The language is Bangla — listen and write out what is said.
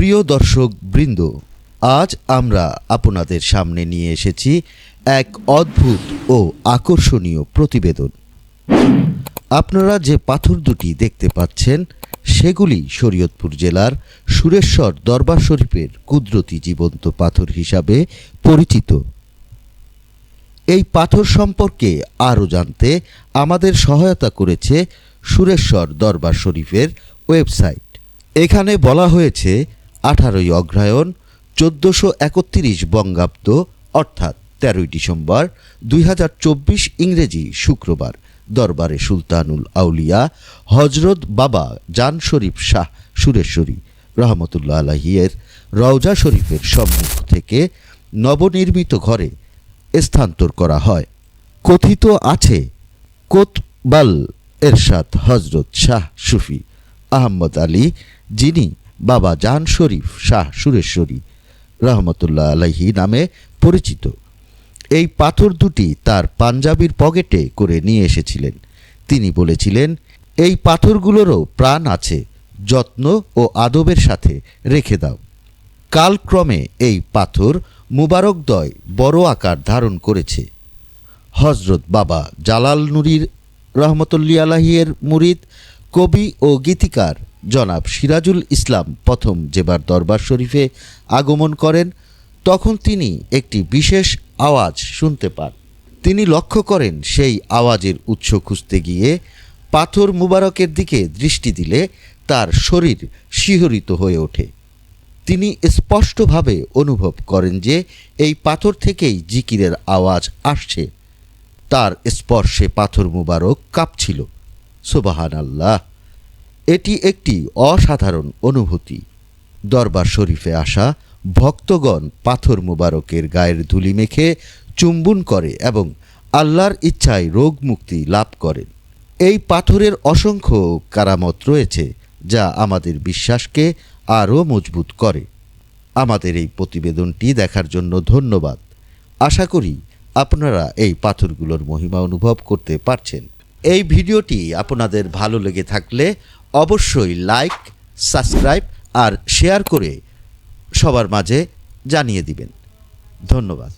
প্রিয় দর্শক বৃন্দ, আজ আমরা আপনাদের সামনে নিয়ে এসেছি এক অদ্ভুত ও আকর্ষণীয় প্রতিবেদন। আপনারা যে পাথর দুটি দেখতে পাচ্ছেন, সেগুলি শরীয়তপুর জেলার সুরেশ্বর দরবার শরীফের কুদরতি জীবন্ত পাথর হিসাবে পরিচিত। এই পাথর সম্পর্কে আরও জানতে আমাদের সহায়তা করেছে সুরেশ্বর দরবার শরীফের ওয়েবসাইট। এখানে বলা হয়েছে আঠারোই অগ্রহায়ণ চোদ্দোশো একত্রিশ বঙ্গাব্দ, অর্থাৎ তেরোই ডিসেম্বর দুই হাজার চব্বিশ ইংরেজি শুক্রবার, দরবারে সুলতানুল আউলিয়া, হজরত বাবা জান শরীফ শাহ সুরেশ্বরী রহমতুল্লাহ আলাহিয়ের রওজা শরীফের সম্মুখ থেকে নবনির্মিত ঘরে স্থানান্তর করা হয়। কথিত আছে, কোতবাল এরশাদ হজরত শাহ সুফি আহমদ আলী, যিনি বাবা জান শরীফ, শাহ সুরেশ্বরী রহমতুল্লাহ আলাহি নামে পরিচিত। এই পাথর দুটি তার পাঞ্জাবির পকেটে করে নিয়ে এসেছিলেন। তিনি বলেছিলেন, এই পাথরগুলোরও প্রাণ আছে, যত্ন ও আদবের সাথে রেখে দাও। কালক্রমে এই পাথর মুবারকদয় বড় আকার ধারণ করেছে। হজরত বাবা জালাল নুরির রহমতুল্লি আলাহিয়ের মুরিদ, কবি ও গীতিকার জনাব সিরাজুল ইসলাম প্রথম যেবার দরবার শরীফে আগমন করেন, তখন তিনি একটি বিশেষ আওয়াজ শুনতে পান। তিনি লক্ষ্য করেন সেই আওয়াজের উৎস খুঁজতে গিয়ে পাথর মুবারকের দিকে দৃষ্টি দিলে তার শরীর শিহরিত হয়ে ওঠে। তিনি স্পষ্টভাবে অনুভব করেন যে এই পাথর থেকেই জিকিরের আওয়াজ আসছে। তার স্পর্শে পাথর মুবারক কাঁপছিল। সুবাহান আল্লাহ এটি একটি অসাধারণ অনুভূতি। দরবার শরীফে আসা ভক্তগণ পাথর মুবারকের গায়ের ধুলি মেখে চুম্বন করে এবং আল্লাহর ইচ্ছায় রোগ মুক্তি লাভ করেন। এই পাথরের অসংখ্য কারামত রয়েছে যা আমাদের বিশ্বাসকে আরও মজবুত করে। আমাদের এই প্রতিবেদনটি দেখার জন্য ধন্যবাদ। আশা করি আপনারা এই পাথরগুলোর মহিমা অনুভব করতে পারছেন। এই ভিডিওটি আপনাদের ভালো লেগে থাকলে অবশ্যই লাইক সাবস্ক্রাইব আর শেয়ার করে সবার মাঝে জানিয়ে দিবেন। ধন্যবাদ।